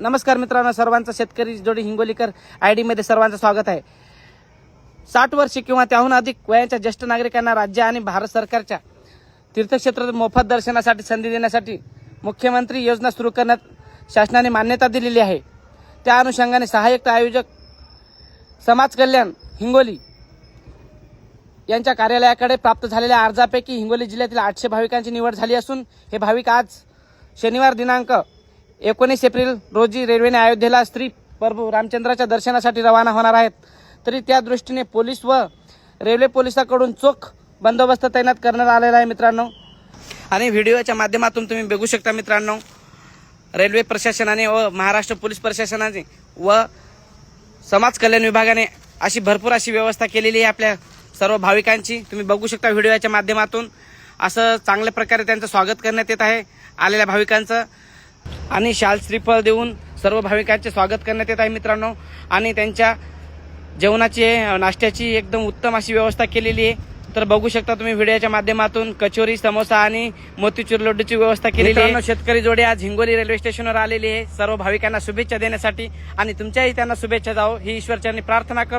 नमस्कार मित्रांनो सर्वांचं शेतकरी जोडी हिंगोलीकर आय डीमध्ये सर्वांचं स्वागत आहे. साठ वर्षे किंवा त्याहून अधिक वयाच्या ज्येष्ठ नागरिकांना राज्य आणि भारत सरकारच्या तीर्थक्षेत्रात मोफत दर्शनासाठी संधी देण्यासाठी मुख्यमंत्री योजना सुरू करण्यात शासनाने मान्यता दिलेली आहे. त्या अनुषंगाने सहाय्यक आयोजक समाज कल्याण हिंगोली यांच्या कार्यालयाकडे प्राप्त झालेल्या अर्जापैकी हिंगोली जिल्ह्यातील आठशे भाविकांची निवड झाली असून हे भाविक आज शनिवार दिनांक एकोणीस एप्रिल रोजी रेल्वेने अयोध्येला स्त्री प्रभू रामचंद्राच्या दर्शनासाठी रवाना होणार आहेत. तरी त्या दृष्टीने पोलीस व रेल्वे पोलिसाकडून चोख बंदोबस्त तैनात करण्यात आलेला आहे मित्रांनो. आणि व्हिडिओच्या माध्यमातून तुम्ही बघू शकता मित्रांनो रेल्वे प्रशासनाने व महाराष्ट्र पोलीस प्रशासनाने व समाज कल्याण विभागाने अशी भरपूर अशी व्यवस्था केलेली आहे आपल्या सर्व भाविकांची. तुम्ही बघू शकता व्हिडिओच्या माध्यमातून असं चांगल्या प्रकारे त्यांचं स्वागत करण्यात येत आहे आलेल्या भाविकांचं. आणि शाल श्रीफळ देऊन सर्व भाविकांचे स्वागत करण्यात येत आहे मित्रांनो. आणि त्यांच्या जेवणाची नाश्त्याची एकदम उत्तम अशी व्यवस्था केलेली आहे. तर बघू शकता तुम्ही व्हिडिओच्या माध्यमातून कचोरी समोसा आणि मोतीचूर लड्डूची व्यवस्था केलेली आहे. शेतकरी जोडे आज हिंगोली रेल्वे स्टेशनवर आलेली आहे. सर्व भाविकांना शुभेच्छा देण्यासाठी आणि तुमच्याही त्यांना शुभेच्छा जाओ ही ईश्वरचरणी प्रार्थना कर